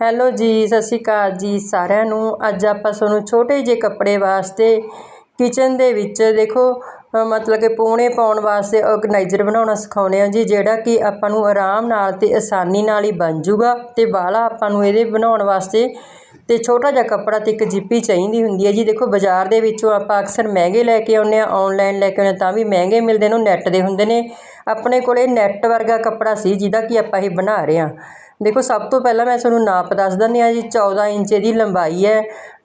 Hello ਜੀ, ਸਤਿ ਸ਼੍ਰੀ ਅਕਾਲ ਜੀ ਸਾਰਿਆਂ ਨੂੰ। ਅੱਜ ਆਪਾਂ ਤੁਹਾਨੂੰ ਛੋਟੇ ਜਿਹੇ ਕੱਪੜੇ ਵਾਸਤੇ ਕਿਚਨ ਦੇ ਵਿੱਚ ਦੇਖੋ ਮਤਲਬ ਕਿ ਪੌਣੇ ਪਾਉਣ ਵਾਸਤੇ ਆਰਗੇਨਾਈਜ਼ਰ ਬਣਾਉਣਾ ਸਿਖਾਉਂਦੇ ਆ ਜੀ, ਜਿਹੜਾ ਕਿ ਆਪਾਂ ਨੂੰ ਆਰਾਮ ਨਾਲ ਤੇ ਆਸਾਨੀ ਨਾਲ ਹੀ ਬਣ ਜੂਗਾ ਤੇ ਬਾਹਲਾ ਆਪਾਂ ਨੂੰ ਇਹਦੇ ਬਣਾਉਣ ਵਾਸਤੇ ਤੇ ਛੋਟਾ ਜਿਹਾ ਕੱਪੜਾ ਤੇ ਇੱਕ ਜਿੱਪੀ ਚਾਹੀਦੀ ਹੁੰਦੀ ਹੈ ਜੀ। ਦੇਖੋ, ਬਾਜ਼ਾਰ ਦੇ ਵਿੱਚੋਂ ਆਪਾਂ ਅਕਸਰ ਮਹਿੰਗੇ ਲੈ ਕੇ ਆਉਂਦੇ ਆ ਆਨਲਾਈਨ ਲੈ ਕੇ ਆਉਂਦੇ ਹਾਂ, ਤਾਂ ਵੀ ਮਹਿੰਗੇ ਮਿਲਦੇ ਨੇ, ਉਹ ਨੈੱਟ ਦੇ ਹੁੰਦੇ ਨੇ। ਆਪਣੇ ਕੋਲੇ ਨੈੱਟ ਵਰਗਾ ਕੱਪੜਾ ਸੀ ਜਿਹਦਾ ਕਿ ਆਪਾਂ ਇਹ ਬਣਾ ਰਹੇ ਹਾਂ। ਦੇਖੋ, ਸਭ ਤੋਂ ਪਹਿਲਾਂ ਮੈਂ ਤੁਹਾਨੂੰ ਨਾਪ ਦੱਸ ਦਿੰਦੀ ਹਾਂ ਜੀ। 14 ਇੰਚ ਇਹਦੀ ਲੰਬਾਈ ਹੈ।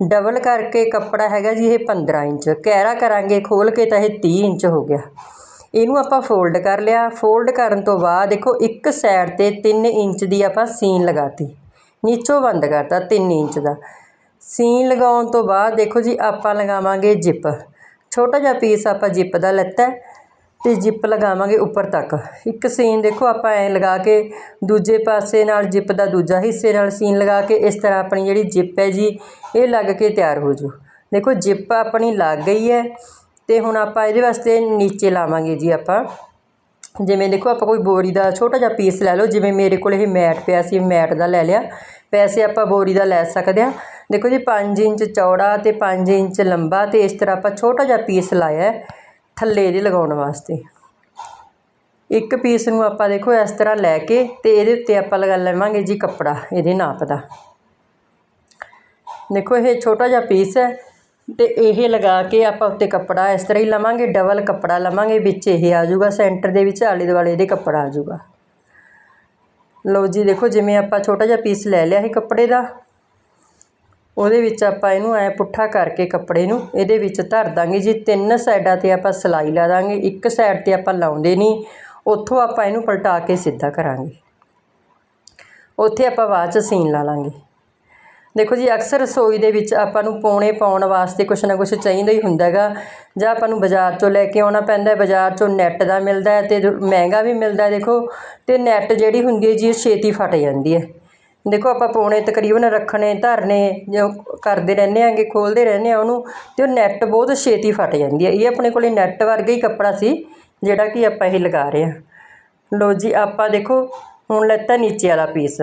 ਡਬਲ ਕਰਕੇ ਕੱਪੜਾ ਹੈਗਾ ਜੀ ਇਹ 15 ਇੰਚ। ਕਹਿਰਾ ਕਰਾਂਗੇ ਖੋਲ ਕੇ ਤਾਂ ਇਹ 30 ਇੰਚ ਹੋ ਗਿਆ। ਇਹਨੂੰ ਆਪਾਂ ਫੋਲਡ ਕਰ ਲਿਆ। ਫੋਲਡ ਕਰਨ ਤੋਂ ਬਾਅਦ ਦੇਖੋ, ਇੱਕ ਸਾਈਡ ਤੇ 3 ਇੰਚ ਦੀ ਆਪਾਂ ਸੀਨ ਲਗਾਤੀ। ਨੀਚੋਂ ਬੰਦ ਕਰਤਾ 3 ਇੰਚ ਦਾ। ਸੀਨ ਲਗਾਉਣ ਤੋਂ ਬਾਅਦ ਦੇਖੋ ਜੀ, ਆਪਾਂ ਲਗਾਵਾਂਗੇ ਜਿੱਪ ਛੋਟਾ ਜਿਹਾ ਪੀਸ ਆਪਾਂ ਜਿੱਪ ਦਾ ਲੈਤਾ ਤੇ ਜਿੱਪ ਲਗਾਵਾਂਗੇ ਉੱਪਰ ਤੱਕ। ਇੱਕ ਸੀਨ ਦੇਖੋ, ਆਪਾਂ ਐ ਲਗਾ ਕੇ ਦੂਜੇ ਪਾਸੇ ਨਾਲ ਜਿੱਪ ਦਾ ਦੂਜਾ ਹਿੱਸੇ ਨਾਲ ਸੀਨ ਲਗਾ ਕੇ ਇਸ ਤਰ੍ਹਾਂ ਆਪਣੀ ਜਿਹੜੀ ਜਿੱਪ ਹੈ ਜੀ, ਇਹ ਲੱਗ ਕੇ ਤਿਆਰ ਹੋ ਜੂ ਦੇਖੋ, ਜਿੱਪ ਆਪਣੀ ਲੱਗ ਗਈ ਹੈ ਤੇ ਹੁਣ ਆਪਾਂ ਇਹਦੇ ਵਾਸਤੇ ਨੀਚੇ ਲਾਵਾਂਗੇ ਜੀ ਆਪਾਂ। ਜਿਵੇਂ ਦੇਖੋ, ਆਪਾਂ ਕੋਈ ਬੋਰੀ ਦਾ ਛੋਟਾ ਜਿਹਾ ਪੀਸ ਲੈ ਲਓ, ਜਿਵੇਂ ਮੇਰੇ ਕੋਲ ਇਹ ਮੈਟ ਪਿਆ ਸੀ, ਮੈਟ ਦਾ ਲੈ ਲਿਆ। ਪੈਸੇ ਆਪਾਂ ਬੋਰੀ ਦਾ ਲੈ ਸਕਦੇ ਹਾਂ। ਦੇਖੋ ਜੀ 5 ਇੰਚ ਚੌੜਾ ਤੇ 5 ਇੰਚ ਲੰਬਾ ਤੇ ਇਸ ਤਰ੍ਹਾਂ ਆਪਾਂ ਛੋਟਾ ਜਿਹਾ ਪੀਸ ਲਾਇਆ ਥੱਲੇ ਇਹਦੇ ਲਗਾਉਣ ਵਾਸਤੇ। ਇੱਕ ਪੀਸ ਨੂੰ ਆਪਾਂ ਦੇਖੋ ਇਸ ਤਰ੍ਹਾਂ ਲੈ ਕੇ ਤੇ ਇਹਦੇ ਉੱਤੇ ਆਪਾਂ ਲਗਾ ਲਵਾਂਗੇ ਜੀ ਕੱਪੜਾ, ਇਹਦੇ ਨਾਪ ਦਾ। ਦੇਖੋ ਇਹ ਛੋਟਾ ਜਿਹਾ ਪੀਸ ਹੈ ਤੇ ਇਹ ਲਗਾ ਕੇ ਆਪਾਂ ਉੱਤੇ ਕੱਪੜਾ ਇਸ ਤਰ੍ਹਾਂ ਹੀ ਲਵਾਂਗੇ ਡਬਲ ਕੱਪੜਾ ਲਵਾਂਗੇ, ਵਿੱਚ ਇਹ ਆ ਜਾਊਗਾ ਸੈਂਟਰ ਦੇ ਵਿੱਚ ਆਲੇ ਦੁਆਲੇ ਇਹਦੇ ਕੱਪੜਾ ਆ ਜਾਊਗਾ। ਲਓ ਜੀ, ਦੇਖੋ ਜਿਵੇਂ ਆਪਾਂ ਛੋਟਾ ਜਿਹਾ ਪੀਸ ਲੈ ਲਿਆ ਸੀ ਕੱਪੜੇ ਦਾ। ਉਹਦੇ ਵਿੱਚ ਆਪਾਂ ਇਹਨੂੰ ਐ ਪੁੱਠਾ ਕਰਕੇ ਕੱਪੜੇ ਨੂੰ ਇਹਦੇ ਵਿੱਚ ਧਰ ਦਾਂਗੇ। ਜੀ ਤਿੰਨ ਸਾਈਡਾਂ ਤੇ ਆਪਾਂ ਸਲਾਈ ਲਾ ਦਾਂਗੇ, ਇੱਕ ਸਾਈਡ ਤੇ ਆਪਾਂ ਲਾਉਂਦੇ ਨਹੀਂ, ਉੱਥੋਂ ਆਪਾਂ ਇਹਨੂੰ ਪਲਟਾ ਕੇ ਸਿੱਧਾ ਕਰਾਂਗੇ। ਉੱਥੇ ਆਪਾਂ ਬਾਅਦ ਚ ਸੀਨ ਲਾ ਲਾਂਗੇ। ਦੇਖੋ ਜੀ, ਅਕਸਰ ਰਸੋਈ ਦੇ ਵਿੱਚ ਆਪਾਂ ਨੂੰ ਪੌਣੇ ਪਾਉਣ ਵਾਸਤੇ ਕੁਛ ਨਾ ਕੁਛ ਚਾਹੀਦਾ ਹੀ ਹੁੰਦਾ ਹੈਗਾ। ਜਾਂ ਆਪਾਂ ਨੂੰ ਬਾਜ਼ਾਰ ਚੋਂ ਲੈ ਕੇ ਆਉਣਾ ਪੈਂਦਾ ਹੈ, ਬਾਜ਼ਾਰ ਚੋਂ ਨੈੱਟ ਦਾ ਮਿਲਦਾ ਹੈ ਤੇ ਮਹਿੰਗਾ ਵੀ ਮਿਲਦਾ ਦੇਖੋ। ਤੇ ਨੈੱਟ ਜਿਹੜੀ ਹੁੰਦੀ ਹੈ ਜੀ ਇਹ ਛੇਤੀ ਫਟ ਜਾਂਦੀ ਹੈ। ਦੇਖੋ ਆਪਾਂ ਪੌਣੇ ਤਕਰੀਬਨ ਰੱਖਣੇ, ਧਰਨੇ ਜੋ ਕਰਦੇ ਰਹਿੰਦੇ ਆਂਗੇ ਖੋਲ੍ਹਦੇ ਰਹਿੰਦੇ ਹਾਂ ਉਹਨੂੰ ਅਤੇ ਉਹ ਨੈੱਟ ਬਹੁਤ ਛੇਤੀ ਫਟ ਜਾਂਦੀ ਹੈ। ਇਹ ਆਪਣੇ ਕੋਲ ਨੈੱਟ ਵਰਗਾ ਹੀ ਕੱਪੜਾ ਸੀ, ਜਿਹੜਾ ਕਿ ਆਪਾਂ ਇਹ ਲਗਾ ਰਹੇ ਹਾਂ। ਲਓ ਜੀ, ਆਪਾਂ ਦੇਖੋ ਹੁਣ ਲੈਤਾ ਨੀਚੇ ਵਾਲਾ ਪੀਸ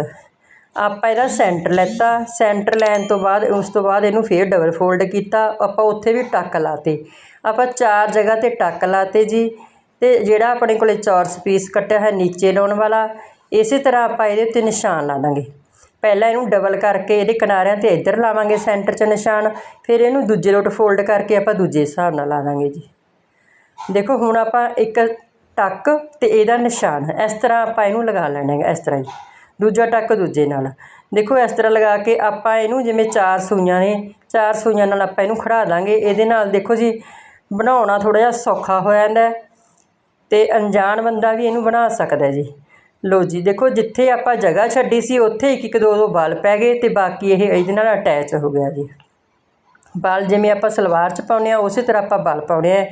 ਆਪਾਂ ਇਹਦਾ ਸੈਂਟਰ ਲੈਤਾ। ਸੈਂਟਰ ਲੈਣ ਤੋਂ ਬਾਅਦ, ਉਸ ਤੋਂ ਬਾਅਦ ਇਹਨੂੰ ਫੇਰ ਡਬਲ ਫੋਲਡ ਕੀਤਾ। ਆਪਾਂ ਉੱਥੇ ਵੀ ਟੱਕ ਲਾਤੇ। ਆਪਾਂ ਚਾਰ ਜਗ੍ਹਾ ਤੇ ਟੱਕ ਲਾਤੇ ਜੀ। ਤੇ ਜਿਹੜਾ ਆਪਣੇ ਕੋਲੇ ਚੌਰਸ ਪੀਸ ਕੱਟਿਆ ਹੈ ਨੀਚੇ ਲਾਉਣ ਵਾਲਾ, ਇਸੇ ਤਰ੍ਹਾਂ ਆਪਾਂ ਇਹਦੇ ਉੱਤੇ ਨਿਸ਼ਾਨ ਲਾ ਦਾਂਗੇ। ਪਹਿਲਾਂ ਇਹਨੂੰ ਡਬਲ ਕਰਕੇ ਇਹਦੇ ਕਿਨਾਰਿਆਂ ਤੇ ਇੱਧਰ ਲਾਵਾਂਗੇ ਸੈਂਟਰ 'ਚ ਨਿਸ਼ਾਨ, ਫਿਰ ਇਹਨੂੰ ਦੂਜੇ ਲੋਟ ਫੋਲਡ ਕਰਕੇ ਆਪਾਂ ਦੂਜੇ ਹਿਸਾਬ ਨਾਲ ਲਾ ਦਾਂਗੇ ਜੀ। ਦੇਖੋ ਹੁਣ ਆਪਾਂ ਇੱਕ ਟੱਕ ਤੇ ਇਹਦਾ ਨਿਸ਼ਾਨ, ਇਸ ਤਰ੍ਹਾਂ ਆਪਾਂ ਇਹਨੂੰ ਲਗਾ ਲੈਣਾ ਹੈਗਾ, ਇਸ ਤਰ੍ਹਾਂ ਹੀ। ਦੂਜਾ ਟੱਕ ਦੂਜੇ ਨਾਲ। ਦੇਖੋ ਇਸ ਤਰ੍ਹਾਂ ਲਗਾ ਕੇ ਆਪਾਂ ਇਹਨੂੰ ਜਿਵੇਂ ਚਾਰ ਸੂਈਆਂ ਨੇ, ਚਾਰ ਸੂਈਆਂ ਨਾਲ ਆਪਾਂ ਇਹਨੂੰ ਖੜਾ ਦਾਂਗੇ। ਇਹਦੇ ਨਾਲ ਦੇਖੋ ਜੀ, ਬਣਾਉਣਾ ਥੋੜਾ ਜਿਹਾ ਸੌਖਾ ਹੋ ਜਾਂਦਾ ਹੈ ਤੇ ਅਣਜਾਣ ਬੰਦਾ ਵੀ ਇਹਨੂੰ ਬਣਾ ਸਕਦਾ ਜੀ। ਲੋ ਜੀ, ਦੇਖੋ ਜਿੱਥੇ ਆਪਾਂ ਜਗ੍ਹਾ ਛੱਡੀ ਸੀ, ਉੱਥੇ ਇੱਕ ਇੱਕ ਦੋ ਦੋ ਬਲ ਪੈ ਗਏ ਤੇ ਬਾਕੀ ਇਹ ਇਹਦੇ ਨਾਲ ਅਟੈਚ ਹੋ ਗਿਆ ਜੀ। ਬਲ ਜਿਵੇਂ ਆਪਾਂ ਸਲਵਾਰ 'ਚ ਪਾਉਂਦੇ ਆ ਉਸੇ ਤਰ੍ਹਾਂ ਆਪਾਂ ਬਲ ਪਾਉਣੇ ਆ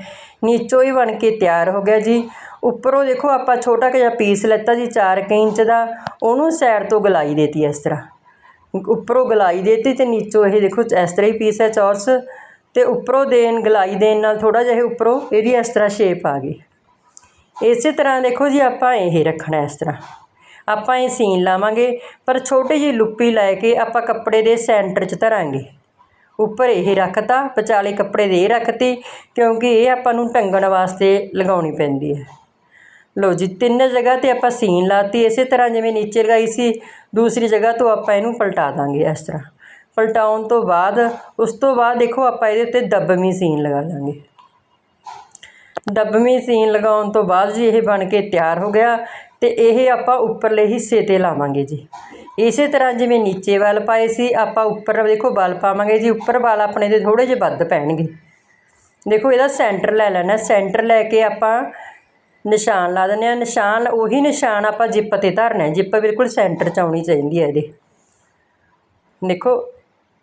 ਨੀਚੋਂ ਹੀ ਬਣ ਕੇ ਤਿਆਰ ਹੋ ਗਿਆ ਜੀ। ਉੱਪਰੋਂ ਦੇਖੋ ਆਪਾਂ ਛੋਟਾ ਜਿਹਾ ਪੀਸ ਲੈਤਾ ਜੀ 4 ਇੰਚ ਦਾ। ਉਹਨੂੰ ਸਾਈਡ ਤੋਂ ਗਲਾਈ ਦੇਤੀ ਇਸ ਤਰ੍ਹਾਂ। ਉੱਪਰੋਂ ਗਲਾਈ ਦੇਤੀ ਤੇ ਨੀਚੋਂ ਇਹ ਦੇਖੋ ਇਸ ਤਰ੍ਹਾਂ ਹੀ ਪੀਸ ਹੈ ਚੌਰਸ। ਤੇ ਉੱਪਰੋਂ ਦੇਣ, ਗਲਾਈ ਦੇਣ ਨਾਲ ਥੋੜਾ ਜਿਹਾ ਇਹ ਉੱਪਰੋਂ ਇਹਦੀ ਇਸ ਤਰ੍ਹਾਂ ਸ਼ੇਪ ਆ ਗਈ। ਇਸੇ ਤਰ੍ਹਾਂ ਦੇਖੋ ਜੀ, ਆਪਾਂ ਇਹ ਰੱਖਣਾ ਇਸ ਤਰ੍ਹਾਂ। ਆਪਾਂ ਇਹ ਸੀਨ ਲਾਵਾਂਗੇ, ਪਰ ਛੋਟੀ ਜਿਹੀ ਲੁੱਪੀ ਲੈ ਕੇ ਆਪਾਂ ਕੱਪੜੇ ਦੇ ਸੈਂਟਰ 'ਚ ਧਰਾਂਗੇ। ਉੱਪਰ ਇਹ ਰੱਖਤਾ, ਵਿਚਾਲੇ ਕੱਪੜੇ ਦੇ ਇਹ ਰੱਖਤੀ, ਕਿਉਂਕਿ ਇਹ ਆਪਾਂ ਨੂੰ ਟੰਗਣ ਵਾਸਤੇ ਲਗਾਉਣੀ ਪੈਂਦੀ ਹੈ। ਲਓ ਜੀ, ਤਿੰਨ ਜਗ੍ਹਾ ਤੇ ਆਪਾਂ ਸੀਨ ਲਾਤੀ, ਇਸੇ ਤਰ੍ਹਾਂ ਜਿਵੇਂ ਨੀਚੇ ਲਗਾਈ ਸੀ, ਦੂਸਰੀ ਜਗ੍ਹਾ ਤੋਂ ਆਪਾਂ ਇਹਨੂੰ ਪਲਟਾ ਦਾਂਗੇ ਇਸ ਤਰ੍ਹਾਂ। ਪਲਟਾਉਣ ਤੋਂ ਬਾਅਦ, ਉਸ ਤੋਂ ਬਾਅਦ ਦੇਖੋ ਆਪਾਂ ਇਹਦੇ ਉੱਤੇ ਦੱਬਵੀਂ ਸੀਨ ਲਗਾ ਦਾਂਗੇ। ਦੱਬਵੀਂ ਸੀਨ ਲਗਾਉਣ ਤੋਂ ਬਾਅਦ ਜੀ ਇਹ ਬਣ ਕੇ ਤਿਆਰ ਹੋ ਗਿਆ ਤੇ ਇਹ ਆਪਾਂ ਉੱਪਰਲੇ ਹਿੱਸੇ ਤੇ ਲਾਵਾਂਗੇ ਜੀ। ਇਸੇ ਤਰ੍ਹਾਂ ਜਿਵੇਂ ਨੀਚੇ ਵੱਲ ਪਾਏ ਸੀ, ਆਪਾਂ ਉੱਪਰ ਦੇਖੋ ਬਲ ਪਾਵਾਂਗੇ ਜੀ, ਉੱਪਰ ਵਾਲ ਆਪਣੇ ਦੇ ਥੋੜੇ ਜਿਹੇ ਵੱਧ ਪੈਣਗੇ। ਦੇਖੋ ਇਹਦਾ ਸੈਂਟਰ ਲੈ ਲੈਣਾ, ਸੈਂਟਰ ਲੈ ਕੇ ਆਪਾਂ ਨਿਸ਼ਾਨ ਲਾ ਦਿੰਦੇ ਆ ਨਿਸ਼ਾਨ, ਉਹੀ ਨਿਸ਼ਾਨ ਆਪਾਂ ਜਿੱਪ ਤੇ ਧਰਨਾ ਜਿੱਪ ਬਿਲਕੁਲ ਸੈਂਟਰ 'ਚ ਆਉਣੀ ਚਾਹੀਦੀ ਹੈ ਇਹਦੇ। ਦੇਖੋ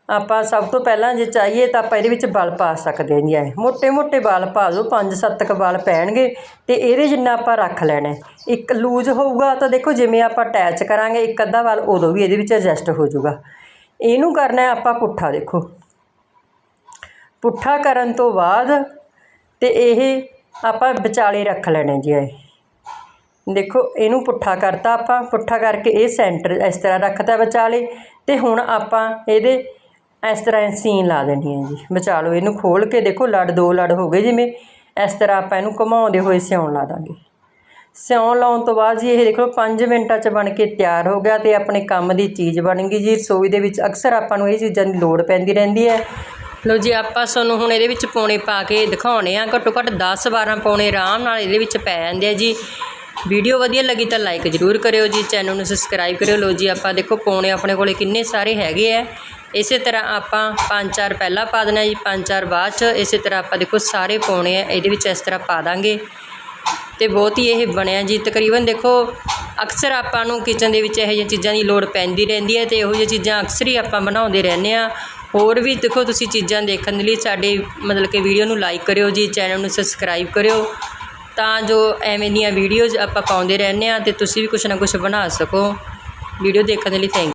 ਆਪਾਂ ਸਭ ਤੋਂ ਪਹਿਲਾਂ ਜੇ ਚਾਹੀਏ ਤਾਂ ਆਪਾਂ ਇਹਦੇ ਵਿੱਚ ਬਲ ਪਾ ਸਕਦੇ ਹਾਂ ਜੀ ਐ। ਮੋਟੇ ਮੋٹے ਵਲ ਪਾ ਲਓ 5-7 ਕ ਬਲ ਪੈਣਗੇ ਤੇ ਇਹਦੇ ਜਿੰਨਾ ਆਪਾਂ ਰੱਖ ਲੈਣਾ ਇੱਕ ਲੂਜ਼ ਹੋਊਗਾ ਤਾਂ ਦੇਖੋ ਜਿਵੇਂ ਆਪਾਂ ਅਟੈਚ ਕਰਾਂਗੇ, ਇੱਕ ਅੱਧਾ ਵਲ ਉਦੋਂ ਵੀ ਇਹਦੇ ਵਿੱਚ ਐਡਜਸਟ ਹੋ ਜਾਊਗਾ। ਇਹਨੂੰ ਕਰਨਾ ਆਪਾਂ ਪੁੱਠਾ ਦੇਖੋ। ਪੁੱਠਾ ਕਰਨ ਤੋਂ ਬਾਅਦ ਤੇ ਇਹ ਆਪਾਂ ਵਿਚਾਲੇ ਰੱਖ ਲੈਣਾ ਜੀ ਐ। ਦੇਖੋ ਇਹਨੂੰ ਪੁੱਠਾ ਕਰਤਾ ਆਪਾਂ, ਪੁੱਠਾ ਕਰਕੇ ਇਹ ਸੈਂਟਰ ਇਸ ਤਰ੍ਹਾਂ ਰੱਖਤਾ ਵਿਚਾਲੇ ਤੇ ਹੁਣ ਆਪਾਂ ਇਹਦੇ ਇਸ ਤਰ੍ਹਾਂ ਸੀਨ ਲਾ ਦੇਣੀ ਹੈ ਜੀ। ਬਚਾ ਲਓ, ਇਹਨੂੰ ਖੋਲ ਕੇ ਦੇਖੋ, ਲੜ, ਦੋ ਲੜ ਹੋ ਗਏ ਜਿਵੇਂ। ਇਸ ਤਰ੍ਹਾਂ ਆਪਾਂ ਇਹਨੂੰ ਘੁਮਾਉਂਦੇ ਹੋਏ ਸਿਉਣ ਲਾ ਦਾਂਗੇ। ਸਿਉਣ ਲਾਉਣ ਤੋਂ ਬਾਅਦ ਜੀ ਇਹ ਦੇਖ ਲਓ 5 ਮਿੰਟਾਂ 'ਚ ਬਣ ਕੇ ਤਿਆਰ ਹੋ ਗਿਆ ਤੇ ਆਪਣੇ ਕੰਮ ਦੀ ਚੀਜ਼ ਬਣ ਗਈ ਜੀ। ਰਸੋਈ ਦੇ ਵਿੱਚ ਅਕਸਰ ਆਪਾਂ ਨੂੰ ਇਹ ਚੀਜ਼ਾਂ ਦੀ ਲੋੜ ਪੈਂਦੀ ਰਹਿੰਦੀ ਹੈ। ਲਓ ਜੀ, ਆਪਾਂ ਤੁਹਾਨੂੰ ਹੁਣ ਇਹਦੇ ਵਿੱਚ ਪੌਣੇ ਪਾ ਕੇ ਦਿਖਾਉਣੇ ਆ। ਘੱਟੋ ਘੱਟ 10 12 ਪੌਣੇ ਆਰਾਮ ਨਾਲ ਇਹਦੇ ਵਿੱਚ ਪੈ ਜਾਂਦੇ ਆ ਜੀ। ਵੀਡੀਓ ਵਧੀਆ ਲੱਗੀ ਤਾਂ ਲਾਈਕ ਜ਼ਰੂਰ ਕਰਿਓ ਜੀ ਚੈਨਲ ਨੂੰ ਸਬਸਕ੍ਰਾਈਬ ਕਰਿਓ। ਲਓ ਜੀ, ਆਪਾਂ ਦੇਖੋ ਪੌਣੇ ਆਪਣੇ ਕੋਲੇ ਕਿੰਨੇ ਸਾਰੇ ਹੈਗੇ ਆ। ਇਸੇ ਤਰ੍ਹਾਂ ਆਪਾਂ ਪੰਜ ਚਾਰ ਪਹਿਲਾਂ ਪਾ ਦੇਣਾ ਜੀ, ਪੰਜ ਚਾਰ ਬਾਅਦ ਚ ਇਸੇ ਤਰ੍ਹਾਂ ਆਪਾਂ ਦੇਖੋ ਸਾਰੇ ਪੌਣੇ ਆ, ਇਹਦੇ ਵਿੱਚ ਇਸ ਤਰ੍ਹਾਂ ਪਾ ਦਾਂਗੇ। ਤੇ ਬਹੁਤ ਹੀ ਇਹ ਬਣਿਆ ਜੀ, ਤਕਰੀਬਨ ਦੇਖੋ ਅਕਸਰ ਆਪਾਂ ਨੂੰ ਕਿਚਨ ਦੇ ਵਿੱਚ ਇਹੋ ਜਿਹੀਆਂ ਚੀਜ਼ਾਂ ਦੀ ਲੋੜ ਪੈਂਦੀ ਰਹਿੰਦੀ ਹੈ ਤੇ ਇਹੋ ਜਿਹੀਆਂ ਚੀਜ਼ਾਂ ਅਕਸਰ ਹੀ ਆਪਾਂ ਬਣਾਉਂਦੇ ਰਹਿੰਦੇ ਆ ਹੋਰ ਵੀ ਦੇਖੋ ਤੁਸੀਂ ਚੀਜ਼ਾਂ ਦੇਖਣ ਦੇ ਲਈ ਸਾਡੇ ਮਤਲਬ ਕਿ ਵੀਡੀਓ ਨੂੰ ਲਾਈਕ ਕਰਿਓ ਜੀ ਚੈਨਲ ਨੂੰ ਸਬਸਕ੍ਰਾਈਬ ਕਰਿਓ। ਤਾਂ ਜੋ ਐਵੇਂ ਦੀਆਂ ਵੀਡੀਓਜ਼ ਆਪਾਂ ਪਾਉਂਦੇ ਰਹਿੰਦੇ ਹਾਂ ਅਤੇ ਤੁਸੀਂ ਵੀ ਕੁਛ ਨਾ ਕੁਛ ਬਣਾ ਸਕੋ। ਵੀਡੀਓ ਦੇਖਣ ਦੇ ਲਈ ਥੈਂਕ